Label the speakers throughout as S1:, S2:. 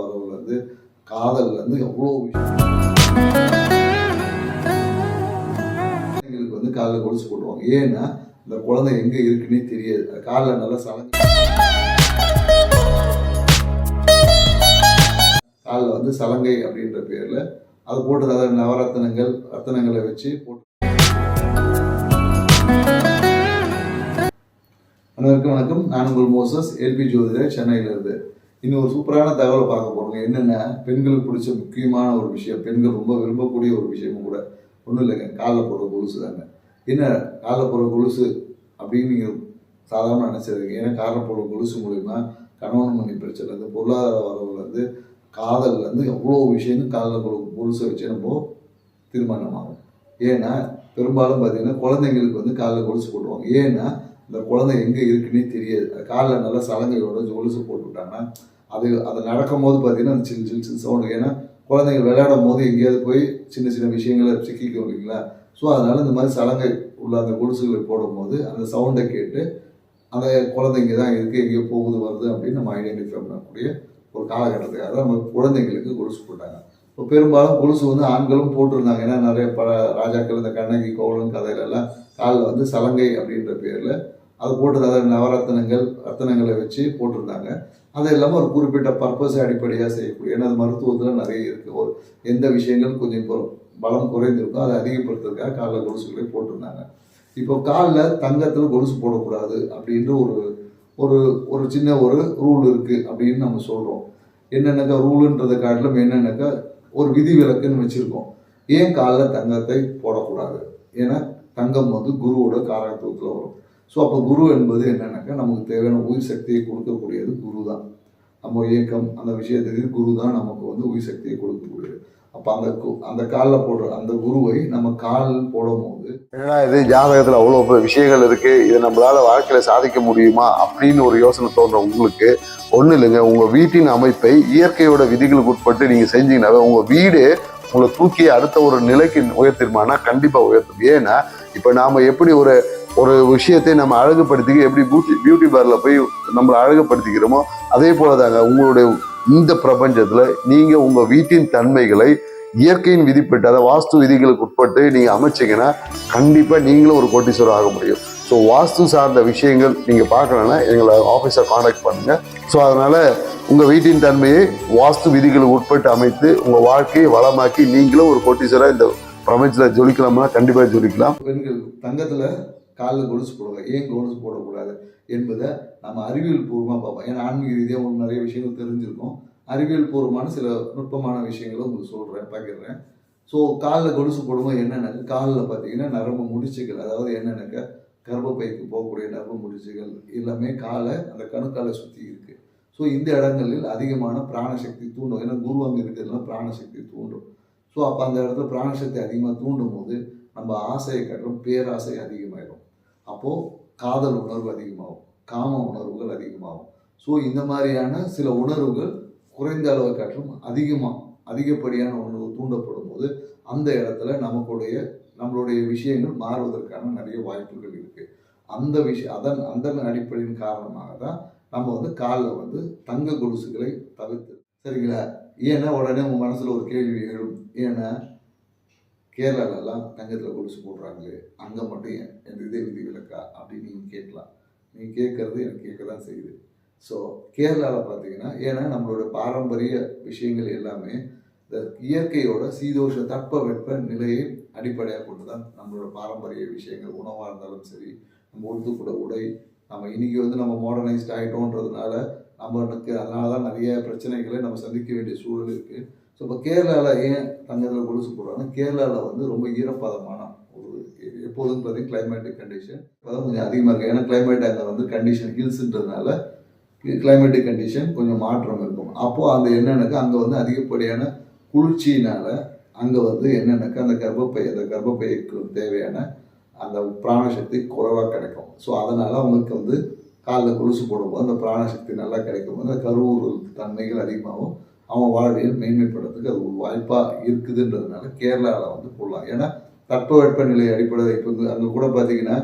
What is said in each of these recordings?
S1: வரவுலேருந்து வந்து எவ்வளோ விஷயம். குழந்தைங்களுக்கு வந்து காலில் கொலுசு போடுவாங்க ஏன்னா இந்த குழந்தை எங்கே இருக்குன்னே தெரியாது. காலில் நல்லா சலங்க காலில் வந்து சலங்கை அப்படின்ற பேரில் அது போட்டு அதாவது நவரத்தினங்கள் ரத்தனங்களை வச்சு போட்டு அனைவருக்கும் வணக்கம். நான் உங்கள் மோசஸ் எல்பி ஜோதிடர் சென்னையிலிருந்து. இன்னும் ஒரு சூப்பரான தகவலை பார்க்க போறோங்க. என்னென்ன பெண்களுக்கு பிடிச்ச முக்கியமான ஒரு விஷயம் பெண்கள் ரொம்ப விரும்பக்கூடிய ஒரு விஷயமும் கூட ஒன்றும் இல்லைங்க. காலில் போடுற கொலுசு தாங்க. என்ன காலில் போடுற கொலுசு அப்படின்னு நீங்கள் சாதாரண நினச்சிருக்கீங்க ஏன்னா காலில் போடுற கொலுசு மூலிமா கணவன் மணி பிரச்சனைலேருந்து பொருளாதார வரவுலேருந்து காதல்லேருந்து எவ்வளோ விஷயமும் காலில் போடுற கொலுசை வச்சு நம்ம தீர்மானம் ஆகும் ஏன்னா பெரும்பாலும் பார்த்தீங்கன்னா குழந்தைங்களுக்கு வந்து காலில் கொலுசு போடுவாங்க ஏன்னா இந்த குழந்தை எங்கே இருக்குன்னே தெரியாது. காலில் நல்லா சலங்கையோட கொலுசு போட்டு விட்டாங்கன்னா அது அது நடக்கும்போது பார்த்தீங்கன்னா அந்த சின்ன சின்ன சின்ன சவுண்டு. ஏன்னா குழந்தைங்க விளையாடும் போது எங்கேயாவது போய் சின்ன சின்ன விஷயங்களை சிக்கிக்கும் இல்லைங்களா? ஸோ அதனால் இந்த மாதிரி சலங்கை உள்ள அந்த குடிசுகளை போடும்போது அந்த சவுண்டை கேட்டு அந்த குழந்தைங்க தான் இருக்குது எங்கேயோ போகுது வருது அப்படின்னு நம்ம ஐடென்டிஃபை பண்ணக்கூடிய ஒரு காலகட்டத்துக்காக தான் நம்ம குழந்தைங்களுக்கு கொலுசு போட்டாங்க. இப்போ பெரும்பாலும் கொலுசு வந்து ஆண்களும் போட்டிருந்தாங்க. ஏன்னா நிறைய பல ராஜாக்கள் இந்த கண்ணகி கோவலன் கதையிலெல்லாம் காலில் வந்து சலங்கை அப்படின்ற பேரில் அது போட்டு நவரத்தனங்கள் நவரத்தினங்கள் வச்சு போட்டிருந்தாங்க. அது இல்லாமல் ஒரு குறிப்பிட்ட பர்பஸை அடிப்படையாக செய்யக்கூடிய ஏன்னா அது மருத்துவத்தில் நிறைய இருக்குது ஒரு எந்த விஷயங்கள் கொஞ்சம் இப்போ பலம் குறைந்திருக்கோ அதை அதிகப்படுத்துறதுக்காக காலில் கொலுசுகளை போட்டிருந்தாங்க. இப்போ காலில் தங்கத்தில் கொலுசு போடக்கூடாது அப்படின்ற ஒரு ஒரு ஒரு சின்ன ஒரு ரூல் இருக்குது அப்படின்னு நம்ம சொல்கிறோம் என்னென்னக்கா ரூலுன்றதை காட்டிலும் என்னென்னக்கா ஒரு விதி விலக்குன்னு வச்சுருக்கோம். ஏன் காலில் தங்கத்தை போடக்கூடாது? ஏன்னா தங்கம் வந்து குருவோட காரகத்துவத்தில் வரும். ஸோ அப்போ குரு என்பது என்னென்னாக்கா நமக்கு தேவையான உயிர் சக்தியை கொடுக்கக்கூடியது குரு தான் நம்ம இயக்கம் அந்த விஷயத்துக்கு குரு தான் நமக்கு வந்து உயிர் சக்தியை கொடுக்கக்கூடியது. அப்போ அந்த கு- அந்த காலில் போடுற அந்த குருவை நம்ம கால் போடும்போது
S2: ஏன்னா இது ஜாதகத்தில் அவ்வளோ விஷயங்கள் இருக்குது இதை நம்மளால் வாழ்க்கையில் சாதிக்க முடியுமா? அப்படின்னு ஒரு யோசனை தோன்ற உங்களுக்கு ஒன்றும் இல்லைங்க. உங்கள் வீட்டின் அமைப்பை இயற்கையோட விதிகளுக்கு உட்பட்டு நீங்கள் செஞ்சீங்கன்னாவே உங்கள் வீடு உங்களை தூக்கி அடுத்த ஒரு நிலைக்கு உயர்த்திருமானா கண்டிப்பாக உயர்த்தும். ஏன்னா இப்போ நாம் எப்படி ஒரு ஒரு விஷயத்தை நம்ம அழகுபடுத்திக்க எப்படி பியூட்டி பியூட்டி பார்லர் போய் நம்மளை அழகுபடுத்திக்கிறோமோ அதே போலதாங்க உங்களுடைய இந்த பிரபஞ்சத்தில் நீங்கள் உங்கள் வீட்டின் தன்மைகளை இயற்கையின் விதிப்பட்டு அதை வாஸ்து விதிகளுக்கு உட்பட்டு நீங்கள் அமைச்சீங்கன்னா கண்டிப்பாக நீங்களும் ஒரு கோட்டீஸ்வரர் ஆக முடியும். ஸோ வாஸ்து சார்ந்த விஷயங்கள் நீங்கள் பார்க்கணுன்னா எங்களை ஆஃபீஸை காண்டாக்ட் பண்ணுங்கள் ஸோ அதனால் உங்கள் வீட்டின் தன்மையை வாஸ்து விதிகளுக்கு உட்பட்டு அமைத்து உங்கள் வாழ்க்கையை வளமாக்கி நீங்களும் ஒரு கோட்டீஸ்வராக இந்த பிரபஞ்சத்தில் ஜொலிக்கலாம்னா கண்டிப்பாக ஜொலிக்கலாம்.
S1: பெண்கள் தங்கத்தில் காலில் கொலுசு போடுவாங்க ஏன் கொலுசு போடக்கூடாது என்பதை நம்ம அறிவியல் பூர்வமாக பார்ப்போம். ஏன்னா ஆன்மீக ரீதியாக உங்களுக்கு நிறைய விஷயங்கள் தெரிஞ்சிருக்கும். அறிவியல் பூர்வமான சில நுட்பமான விஷயங்களை உங்களுக்கு சொல்கிறேன் பகிர்றேன். ஸோ காலில் கொலுசு போடும்போது என்னென்னாக்க காலில் பார்த்தீங்கன்னா நரம்பு முடிச்சுகள் அதாவது என்னென்னக்க கர்ப்பப்பைக்கு போகக்கூடிய நரம்பு முடிச்சுகள் எல்லாமே காலை அந்த கணுக்காலை சுற்றி இருக்குது ஸோ இந்த இடங்களில் அதிகமான பிராணசக்தி தூண்டும். ஏன்னா குரு அங்கே இருக்கிறதுனால பிராணசக்தி தூண்டும். ஸோ அப்போ அந்த இடத்துல பிராணசக்தி அதிகமாக தூண்டும் போது நம்ம ஆசையை கட்டுறோம் பேராசை அதிகமாயிடும் அப்போது காதல் உணர்வு அதிகமாகும் காம உணர்வுகள் அதிகமாகும். ஸோ இந்த மாதிரியான சில உணர்வுகள் குறைந்த அளவு காற்றும் அதிகமாக அதிகப்படியான உணர்வு தூண்டப்படும் போது அந்த இடத்துல நமக்குடைய நம்மளுடைய விஷயங்கள் மாறுவதற்கான நிறைய வாய்ப்புகள் இருக்குது அந்த விஷயம் அதன் அந்த அடிப்படையின் காரணமாக தான் நம்ம வந்து காலில் வந்து தங்க கொலுசுகளை தவிர்த்து சரிங்களா? ஏன்னா உடனே உங்கள் மனசில் ஒரு கேள்வி எழும். ஏன்னா கேரளாலெல்லாம் தங்கத்தில் கொலுசு போடுறாங்களே அங்கே மட்டும் என் இதே விதி விளக்கா அப்படின்னு நீங்கள் கேட்கலாம். நீங்கள் கேட்குறது எனக்கு கேட்க தான் செய்யுது. ஸோ கேரளாவில் பார்த்தீங்கன்னா ஏன்னா நம்மளோட பாரம்பரிய விஷயங்கள் எல்லாமே இந்த இயற்கையோட சீதோஷ தட்ப வெப்ப நிலையை அடிப்படையாக கொண்டு தான் நம்மளோட பாரம்பரிய விஷயங்கள் உணவாக இருந்தாலும் சரி நம்ம உடுத்துக்கூட உடை நம்ம இன்றைக்கி வந்து நம்ம மாடர்னைஸ்ட் ஆகிட்டோன்றதுனால நம்மளுக்கு அதனால தான் நிறைய பிரச்சனைகளை நம்ம சந்திக்க வேண்டிய சூழல் இருக்குது ஸோ இப்போ கேரளாவில் ஏன் தங்கத்தில் கொலுசு போடுறாங்கன்னா கேரளாவில் வந்து ரொம்ப ஈரப்பதமான ஒரு எப்போதும் பார்த்தீங்கன்னா கிளைமேட்டிக் கண்டிஷன் இப்போதான் கொஞ்சம் அதிகமாக இருக்குது ஏன்னா கிளைமேட் அங்கே வந்து கண்டிஷன் ஹில்ஸுன்றதுனால கிளைமேட்டிக் கண்டிஷன் கொஞ்சம் மாற்றம் இருக்கும். அப்போது அந்த என்னென்னாக்கா அங்கே வந்து அதிகப்படியான குளிர்ச்சியினால் அங்கே வந்து என்னென்னாக்கா அந்த கர்ப்பப்பை அந்த கர்ப்பப்பைக்கு தேவையான அந்த பிராணசக்தி குறைவாக கிடைக்கும். ஸோ அதனால் அவங்களுக்கு வந்து காலில் கொலுசு போடும்போது அந்த பிராணசக்தி நல்லா கிடைக்கும். போது அந்த கருவுறுதல் தன்மைகள் அதிகமாகும் அவன் வாழ்வியல் மேன்மைப்படுறதுக்கு அது ஒரு வாய்ப்பாக இருக்குதுன்றதுனால கேரளாவில் வந்து போடலாம். ஏன்னா தட்பவெப்ப நிலை அடிப்படையில் இப்போ வந்து அங்கே கூட பார்த்தீங்கன்னா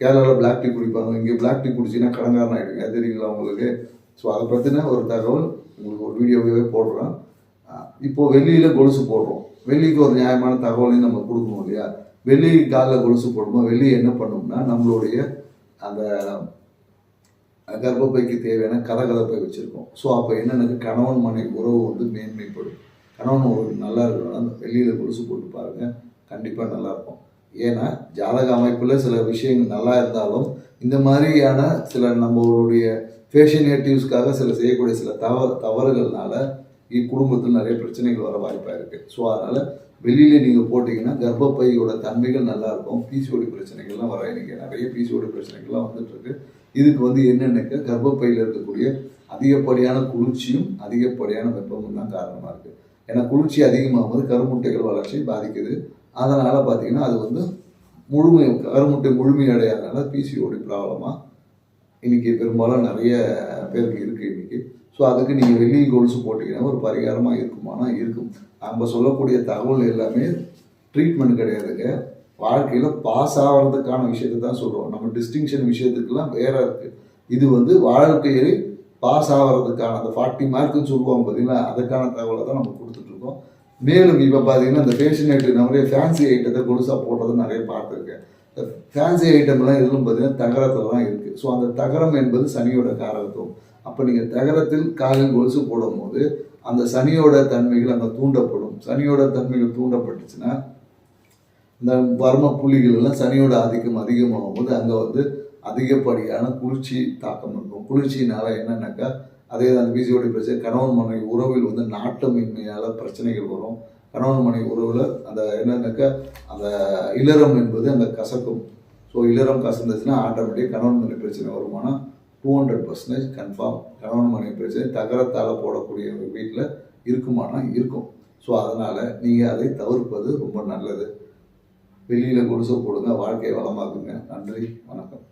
S1: கேரளாவில் பிளாக் டீ குடிப்பாங்க. இங்கே பிளாக் டீ குடிச்சிங்கன்னா கடங்காரன் ஆகிடுங்க அது தெரியுங்களா உங்களுக்கு? ஸோ அதை பற்றின ஒரு தகவல் உங்களுக்கு ஒரு வீடியோவே போடுறோம் இப்போது வெளியில் வெள்ளியில் கொலுசு போடுறோம். வெள்ளிக்கு ஒரு நியாயமான தகவலையும் நம்ம கொடுக்கணும் இல்லையா? வெள்ளி காலில் கொலுசு போடும்போது வெள்ளி என்ன பண்ணும்னா நம்மளுடைய அந்த கர்ப்பப்பைக்கு தேவையான கதகதப்பை வச்சுருக்கோம். ஸோ அப்போ என்னென்னு கணவன் மனைவி உறவு வந்து மேன்மைப்படும். கணவன் உறவு நல்லா இருக்கணும்னா அந்த வெளியில் கொலுசு போட்டு பாருங்கள் கண்டிப்பாக நல்லாயிருக்கும் ஏன்னா ஜாதக அமைப்பில் சில விஷயங்கள் நல்லா இருந்தாலும் இந்த மாதிரியான சில நம்மளுடைய ஃபேஷனேட்டிவ்ஸ்க்காக சில செய்யக்கூடிய சில தவ தவறுகள்னால இக்குடும்பத்தில் நிறைய பிரச்சனைகள் வர வாய்ப்பாக இருக்குது ஸோ அதனால் வெளியில் நீங்கள் போட்டிங்கன்னா கர்ப்பப்பையோட தன்மைகள் நல்லாயிருக்கும் பிசிஓடி பிரச்சனைகள்லாம் வர இன்னைக்கு நிறைய பிசிஓடி பிரச்சனைகள்லாம் வந்துட்டுருக்கு இதுக்கு வந்து என்னென்னக்க கர்ப்பப்பையில் இருக்கக்கூடிய அதிகப்படியான குளிர்ச்சியும் அதிகப்படியான வெப்பமும் தான் காரணமாக இருக்குது ஏன்னா குளிர்ச்சி அதிகமாகும்போது கருமுட்டைகள் வளர்ச்சி பாதிக்குது. அதனால் பார்த்தீங்கன்னா அது வந்து முழுமை கருமுட்டை முழுமையடையாதனால பிசிஓடி ப்ராப்ளமாக இன்றைக்கி பெரும்பாலும் நிறைய பேருக்கு இருக்குது இன்றைக்கி ஸோ அதுக்கு நீங்கள் வெள்ளி கொலுசு போட்டிங்கன்னா ஒரு பரிகாரமாக இருக்குமானா இருக்கும். நம்ம சொல்லக்கூடிய தகவல் எல்லாமே ட்ரீட்மெண்ட் கிடையாதுங்க. வாழ்க்கையில் பாஸ் ஆகிறதுக்கான விஷயத்தை தான் சொல்கிறோம் நம்ம டிஸ்டிங்ஷன் விஷயத்துக்கெல்லாம் வேற இருக்குது இது வந்து வாழ்க்கையில் பாஸ் ஆகிறதுக்கான அந்த ஃபார்ட்டி மார்க்குன்னு சொல்லுவோம் பார்த்தீங்களா அதுக்கான தகவலை தான் நம்ம கொடுத்துட்ருக்கோம் மேலும் இப்போ பார்த்தீங்கன்னா இந்த ஃபேஷன் ஐட்டம் நிறைய ஃபேன்சி ஐட்டத்தை கொலுசாக போடுறது நிறைய பார்த்துருக்கேன். இந்த ஃபேன்சி ஐட்டம்லாம் எதுவும் பார்த்தீங்கன்னா தகரத்தில் தான் இருக்குது ஸோ அந்த தகரம் என்பது சனியோட காரகத்துவம். அப்போ நீங்கள் தகரத்தில் காலில் கொலுசு போடும்போது அந்த சனியோட தன்மைகள் அங்கே தூண்டப்படும். சனியோட தன்மைகள் தூண்டப்பட்டுச்சுன்னா இந்த வர்ம புள்ளிகள் எல்லாம் சனியோட ஆதிக்கம் அதிகமாகும் போது அங்கே வந்து அதிகப்படியான குளிர்ச்சி தாக்கம் இருக்கும். குளிர்ச்சினால என்னன்னாக்கா அதே அந்த பிசிஓடி பிரச்சனை கணவன் மனைவி உறவில் வந்து நாட்டமின்மையால் பிரச்சனைகள் வரும். கணவன் மனைவி உறவில் அந்த என்னன்னாக்கா அந்த இளரம் என்பது அந்த கசக்கும். ஸோ இளரம் கசந்துச்சுன்னா ஆட்டோமேட்டிக் கணவன் மனைவி பிரச்சனை வருமானா டூ ஹண்ட்ரட் பர்சன்டேஜ் கன்ஃபார்ம் கணவன் மனைவி பிரச்சனை தகரத்தால் போடக்கூடிய வீட்டில் இருக்குமானா இருக்கும். ஸோ அதனால் நீங்கள் அதை தவிர்ப்பது ரொம்ப நல்லது. வெளியில் கொடுசை போடுங்க வாழ்க்கையை வளமாக்குங்க. நன்றி வணக்கம்.